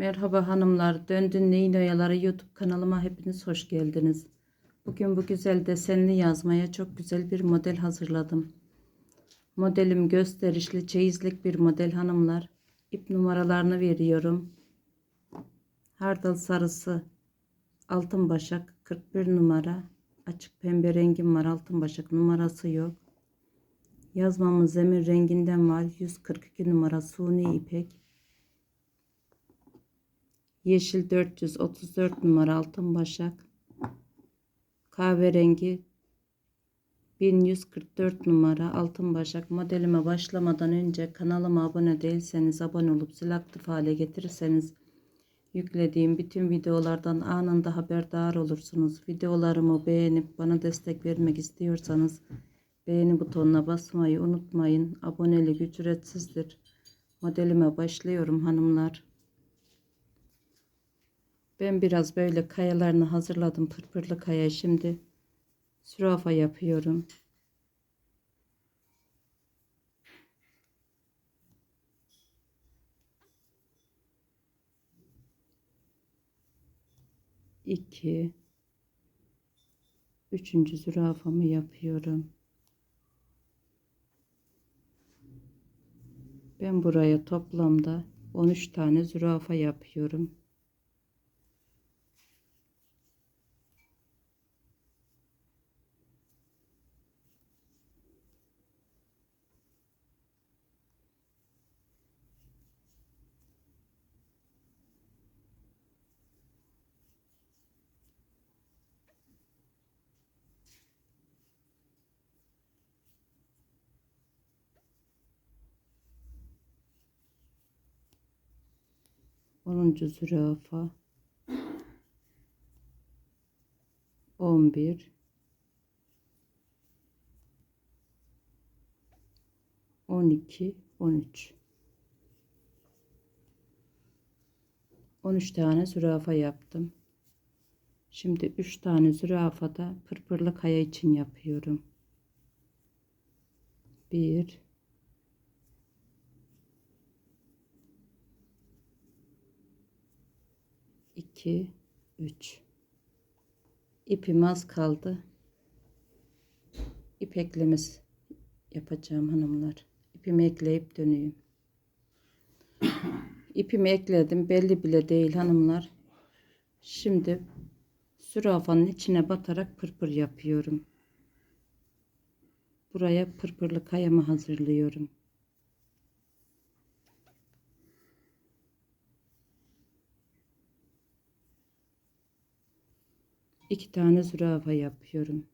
Merhaba hanımlar, Döndün Neyin Oyaları YouTube kanalıma hepiniz hoş geldiniz. Bugün bu güzel desenli yazmaya çok güzel bir model hazırladım. Modelim gösterişli çeyizlik bir model hanımlar. İp numaralarını veriyorum. Hardal sarısı altın başak 41 numara. Açık pembe rengim var altın başak numarası yok. Yazmamın zemin renginden var 142 numara suni ipek. Yeşil 434 numara altın başak. Kahverengi 1144 numara altın başak modelime başlamadan önce kanalıma abone değilseniz abone olup zil aktif hale getirirseniz yüklediğim bütün videolardan anında haberdar olursunuz. Videolarımı beğenip bana destek vermek istiyorsanız beğeni butonuna basmayı unutmayın. Abonelik ücretsizdir. Modelime başlıyorum hanımlar. Ben biraz böyle kayalarını hazırladım. Pırpırlı kaya şimdi zürafa yapıyorum. İki. Üçüncü zürafamı yapıyorum. Ben buraya toplamda 13 tane zürafa yapıyorum. Onuncu zürafa. On bir. On iki. On üç. On üç tane zürafa yaptım. Şimdi üç tane zürafa da pırpırlı kaya için yapıyorum. Bir. 2 3 ipim az kaldı. İp eklemesi yapacağım hanımlar. İpimi ekleyip döneyim. İpimi ekledim. Belli bile değil hanımlar. Şimdi zürafanın içine batarak pırpır yapıyorum. Buraya pırpırlı kayamı hazırlıyorum iki tane zürafa yapıyorum.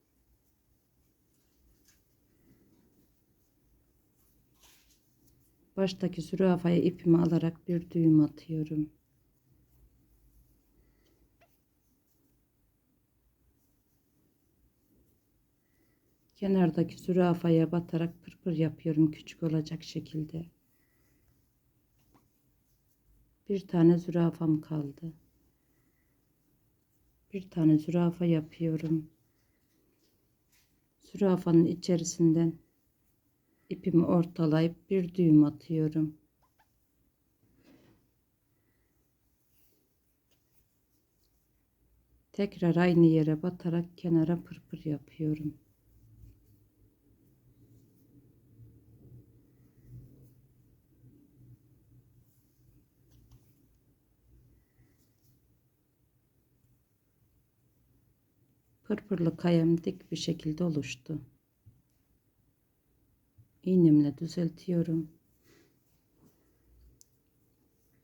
Baştaki zürafaya ipimi alarak bir düğüm atıyorum. Kenardaki zürafaya batarak pırpır yapıyorum küçük olacak şekilde. Bir tane zürafam kaldı bir tane zürafa yapıyorum. Zürafanın içerisinden ipimi ortalayıp bir düğüm atıyorum. Tekrar aynı yere batarak kenara pırpır yapıyorum. Pırpırlı kayam dik bir şekilde oluştu. İğnemle düzeltiyorum.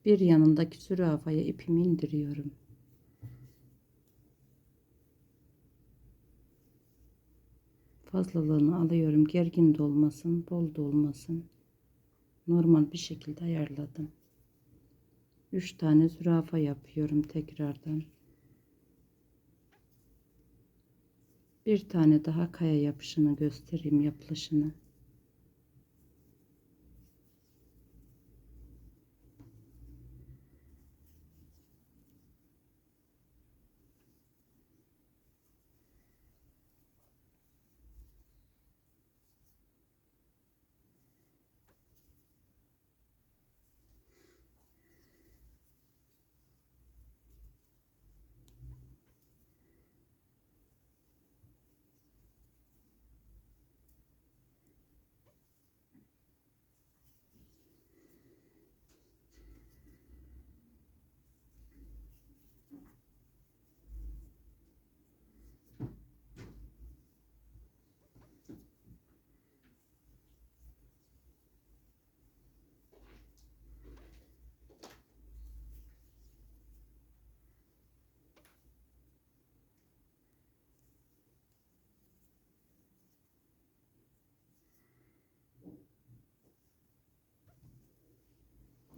Bir yanındaki zürafaya ipimi indiriyorum. Fazlalığını alıyorum. Gergin de olmasın, bol da olmasın. Normal bir şekilde ayarladım. 3 tane zürafa yapıyorum tekrardan. Bir tane daha kaya yapışını göstereyim yapılışını.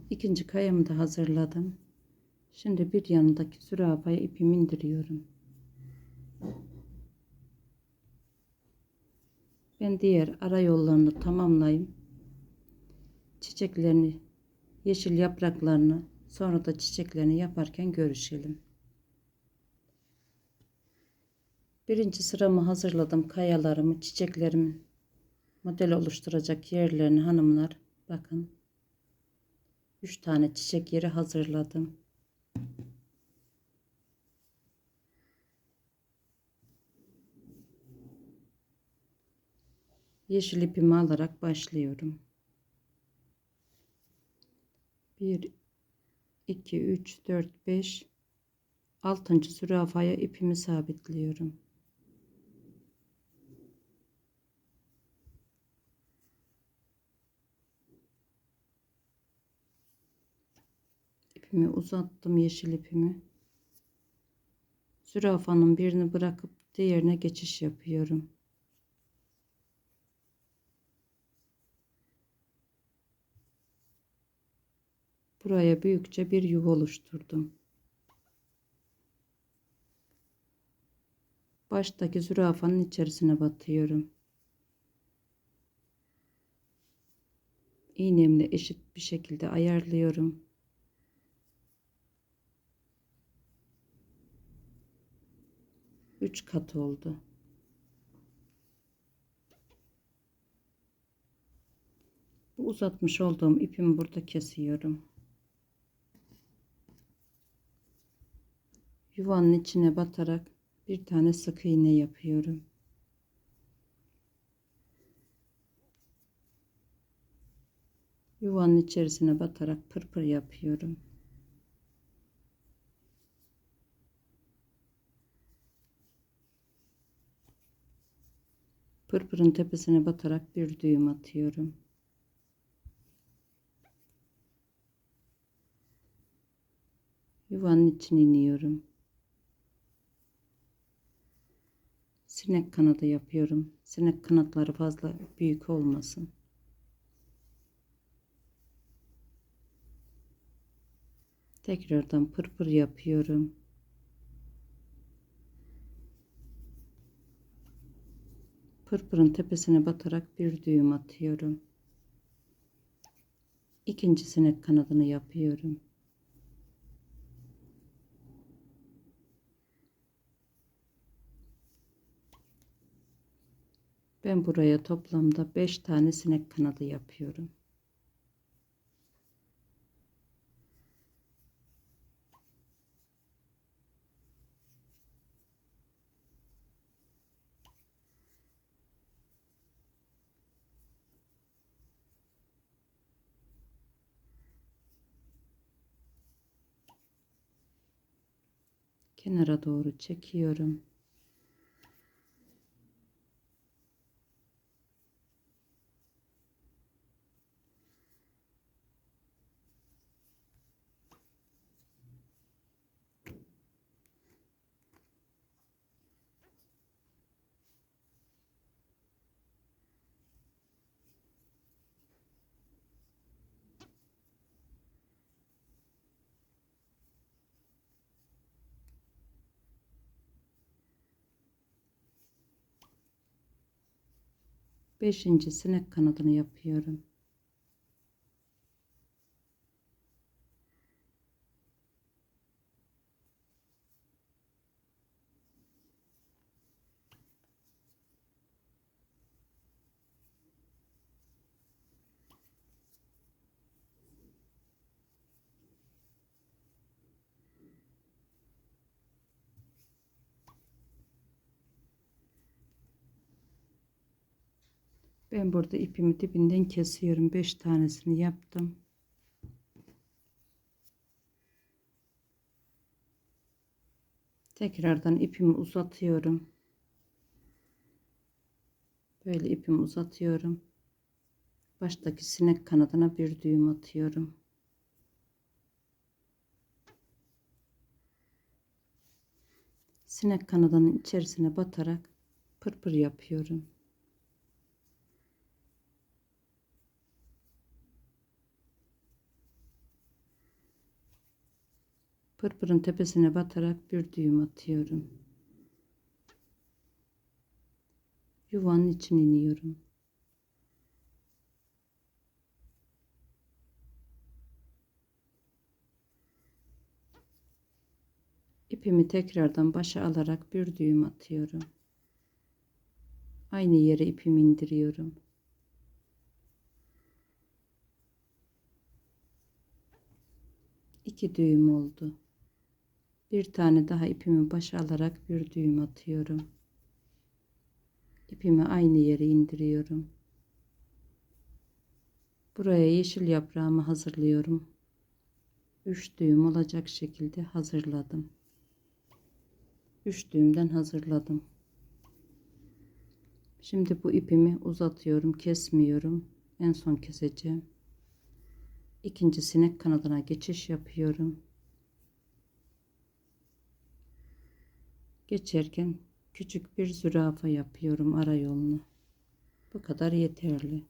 İkinci kayamı da hazırladım. Şimdi bir yanındaki zürafaya ipimi indiriyorum. Ben diğer ara yollarını tamamlayayım. Çiçeklerini, yeşil yapraklarını, sonra da çiçeklerini yaparken görüşelim. Birinci sıramı hazırladım. Kayalarımı, çiçeklerimi model oluşturacak yerlerini hanımlar. Bakın. 3 tane çiçek yeri hazırladım. Yeşil ipimi alarak başlıyorum. 1 2 3 4 5 6. zürafaya ipimi sabitliyorum. İpimi uzattım yeşil ipimi. Zürafanın birini bırakıp diğerine geçiş yapıyorum. Buraya büyükçe bir yuva oluşturdum. Baştaki zürafanın içerisine batıyorum. İğnemle eşit bir şekilde ayarlıyorum. Üç kat oldu. Bu uzatmış olduğum ipimi burada kesiyorum. yuvanın içine batarak bir tane sık iğne yapıyorum. Yuvanın içerisine batarak pırpır yapıyorum. Pırpırın tepesine batarak bir düğüm atıyorum. Yuvanın içine iniyorum. sinek kanadı yapıyorum. Sinek kanatları fazla büyük olmasın. Tekrardan pırpır yapıyorum. Pırpırın tepesine batarak bir düğüm atıyorum. İkinci sinek kanadını yapıyorum. Ben buraya toplamda 5 tane sinek kanadı yapıyorum. Kenara doğru çekiyorum. Beşinci sinek kanadını yapıyorum. Ben burada ipimi dibinden kesiyorum. 5 tanesini yaptım. Tekrardan ipimi uzatıyorum. Böyle ipimi uzatıyorum. Baştaki sinek kanadına bir düğüm atıyorum. Sinek kanadının içerisine batarak pırpır yapıyorum. Pırpırın tepesine batarak bir düğüm atıyorum. Yuvanın içine iniyorum. İpimi tekrardan başa alarak bir düğüm atıyorum. Aynı yere ipimi indiriyorum. İki düğüm oldu. Bir tane daha ipimi başa alarak bir düğüm atıyorum. İpimi aynı yere indiriyorum. Buraya yeşil yaprağımı hazırlıyorum. 3 düğüm olacak şekilde hazırladım. 3 düğümden hazırladım. Şimdi bu ipimi uzatıyorum, kesmiyorum. En son keseceğim. İkinci sinek kanadına geçiş yapıyorum. Geçerken küçük bir zürafa yapıyorum ara yolunu. Bu kadar yeterli.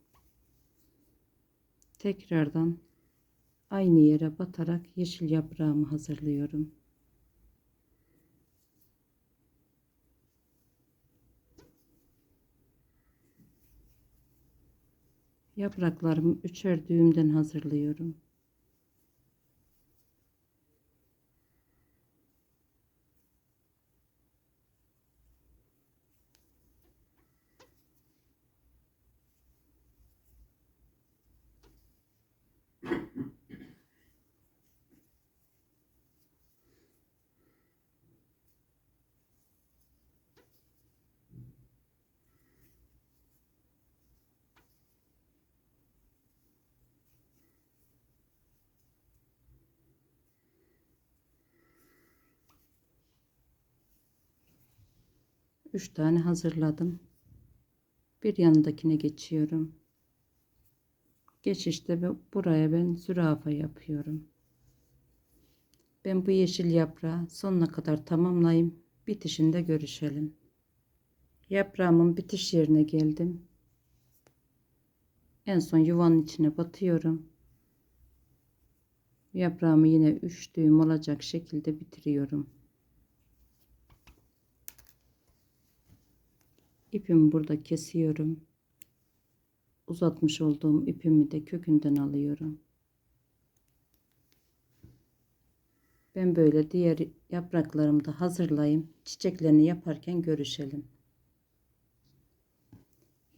Tekrardan aynı yere batarak yeşil yaprağımı hazırlıyorum. Yapraklarımı üçer düğümden hazırlıyorum. Üç tane hazırladım. Bir yanındakine geçiyorum. Geçişte buraya ben zürafa yapıyorum. Ben bu yeşil yaprağı sonuna kadar tamamlayayım. Bitişinde görüşelim. Yaprağımın bitiş yerine geldim. En son yuvanın içine batıyorum. Yaprağımı yine 3 düğüm olacak şekilde bitiriyorum. İpimi burada kesiyorum. Uzatmış olduğum ipimi de kökünden alıyorum. Ben böyle diğer yapraklarımı da hazırlayayım. Çiçeklerini yaparken görüşelim.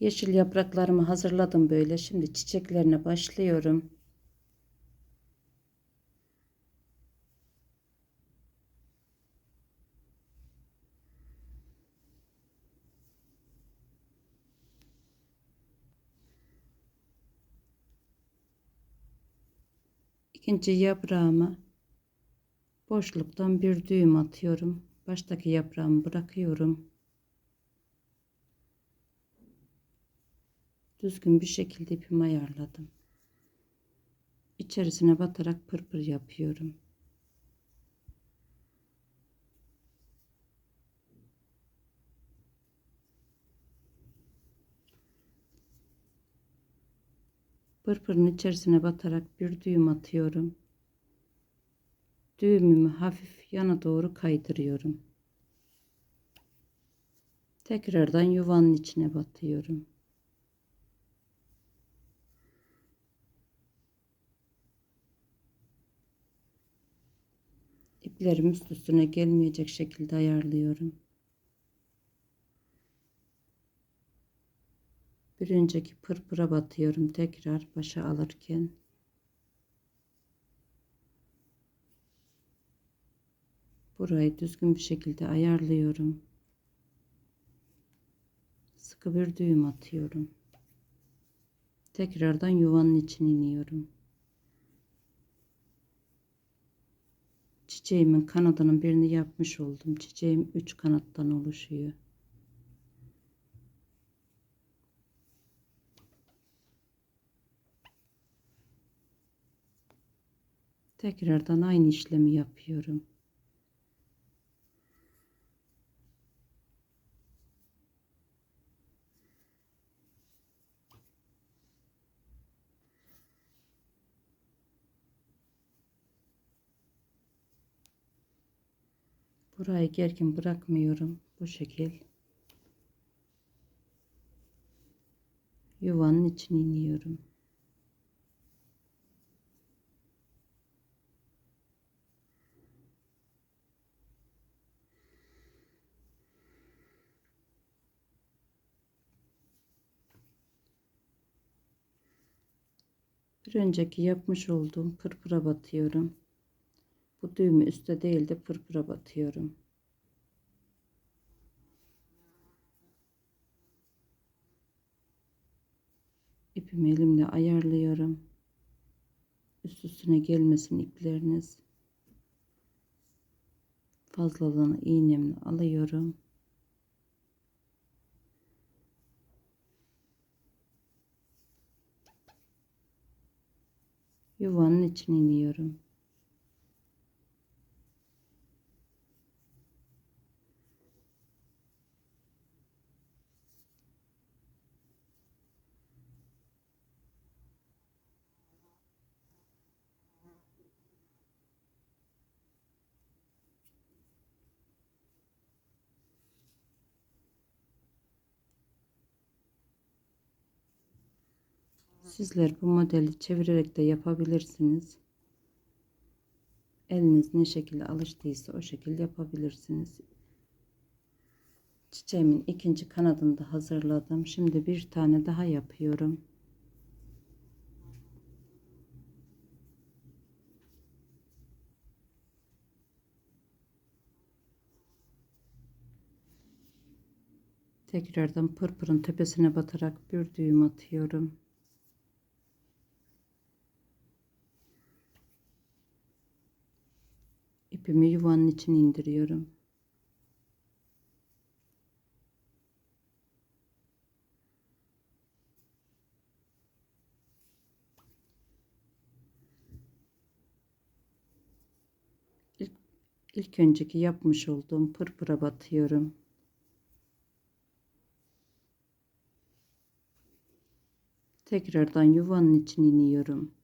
Yeşil yapraklarımı hazırladım böyle. Şimdi çiçeklerine başlıyorum. İkinci yaprağıma boşluktan bir düğüm atıyorum. Baştaki yaprağımı bırakıyorum. Düzgün bir şekilde ipimi ayarladım. İçerisine batarak pırpır yapıyorum. Pırpırın içerisine batarak bir düğüm atıyorum. Düğümümü hafif yana doğru kaydırıyorum. Tekrardan yuvanın içine batıyorum. İplerim üst üstüne gelmeyecek şekilde ayarlıyorum. Bir önceki pırpıra batıyorum tekrar başa alırken. Burayı düzgün bir şekilde ayarlıyorum. Sıkı bir düğüm atıyorum. Tekrardan yuvanın içine iniyorum. Çiçeğimin kanadının birini yapmış oldum. Çiçeğim 3 kanattan oluşuyor Tekrardan aynı işlemi yapıyorum. Burayı gergin bırakmıyorum. Bu şekil. Yuvanın içine iniyorum. Bir önceki yapmış olduğum pırpıra batıyorum. Bu düğümü üstte değil de pırpıra batıyorum. İpimi elimle ayarlıyorum. Üst üstüne gelmesin ipleriniz. Fazlalığını iğnemle alıyorum. Yuvanın içine iniyorum. Sizler bu modeli çevirerek de yapabilirsiniz. Eliniz ne şekilde alıştıysa o şekilde yapabilirsiniz. Çiçeğimin ikinci kanadını da hazırladım. Şimdi bir tane daha yapıyorum. Tekrardan pırpırın tepesine batarak bir düğüm atıyorum. İpimi yuvanın içine indiriyorum. İlk, ilk önceki yapmış olduğum pırpıra batıyorum. Tekrardan yuvanın içine iniyorum.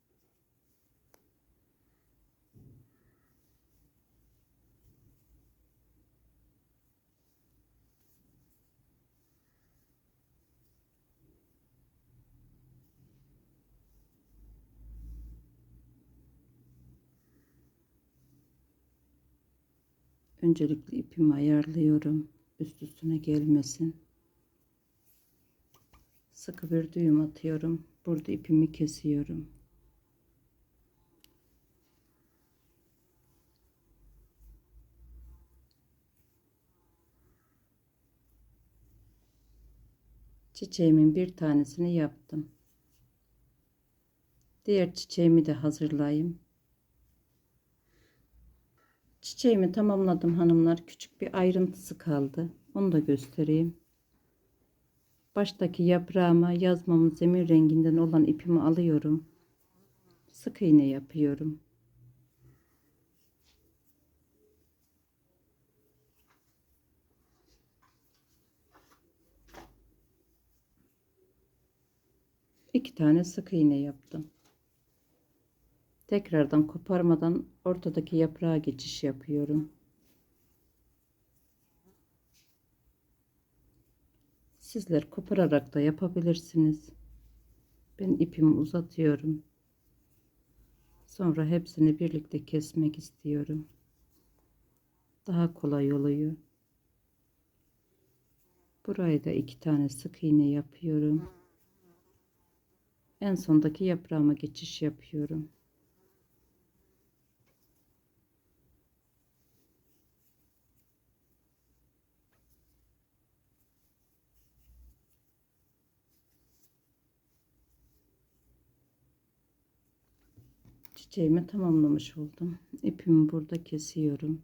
Öncelikle ipimi ayarlıyorum. Üst üstüne gelmesin. Sıkı bir düğüm atıyorum. Burada ipimi kesiyorum. Çiçeğimin bir tanesini yaptım. Diğer çiçeğimi de hazırlayayım. Çiçeğimi tamamladım hanımlar. Küçük bir ayrıntısı kaldı. Onu da göstereyim. Baştaki yaprağıma yazmamın zemin renginden olan ipimi alıyorum. Sık iğne yapıyorum. İki tane sık iğne yaptım. Tekrardan koparmadan ortadaki yaprağa geçiş yapıyorum. Sizler kopararak da yapabilirsiniz. Ben ipimi uzatıyorum. Sonra hepsini birlikte kesmek istiyorum. Daha kolay oluyor. Burayı da iki tane sık iğne yapıyorum. En sondaki yaprağıma geçiş yapıyorum. Çiçeğimi tamamlamış oldum. İpimi burada kesiyorum.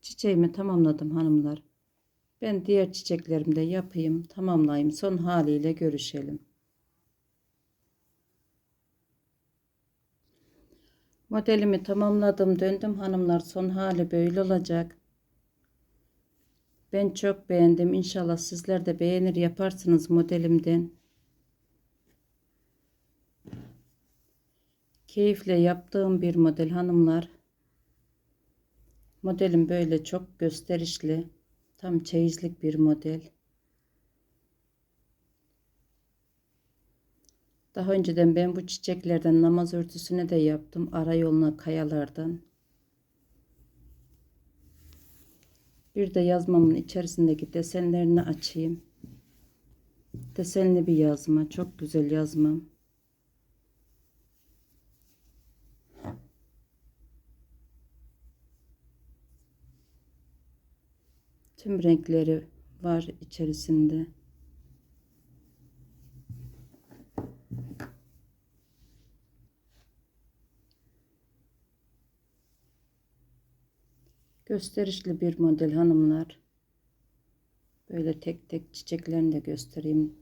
Çiçeğimi tamamladım hanımlar. Ben diğer çiçeklerimi de yapayım, tamamlayayım. Son haliyle görüşelim. Modelimi tamamladım. Döndüm hanımlar. Son hali böyle olacak. Ben çok beğendim. İnşallah sizler de beğenir yaparsınız modelimden. Keyifle yaptığım bir model hanımlar. Modelim böyle çok gösterişli. Tam çeyizlik bir model. Daha önceden ben bu çiçeklerden namaz örtüsüne de yaptım. Ara yoluna kayalardan. Bir de yazmamın içerisindeki desenlerini açayım. Desenli bir yazma. Çok güzel yazmam. Tüm renkleri var içerisinde. Gösterişli bir model hanımlar. Böyle tek tek çiçeklerini de göstereyim.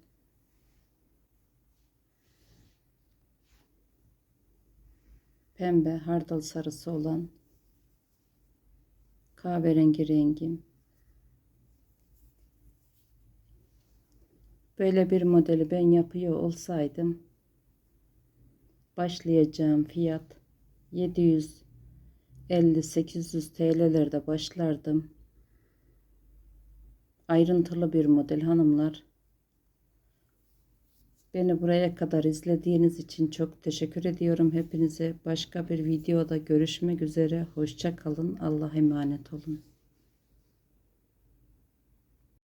Pembe, hardal sarısı olan kahverengi rengim. Böyle bir modeli ben yapıyor olsaydım başlayacağım fiyat 700 50-800 TL'lerde başlardım. Ayrıntılı bir model hanımlar. Beni buraya kadar izlediğiniz için çok teşekkür ediyorum hepinize. Başka bir videoda görüşmek üzere. Hoşça kalın. Allah'a emanet olun.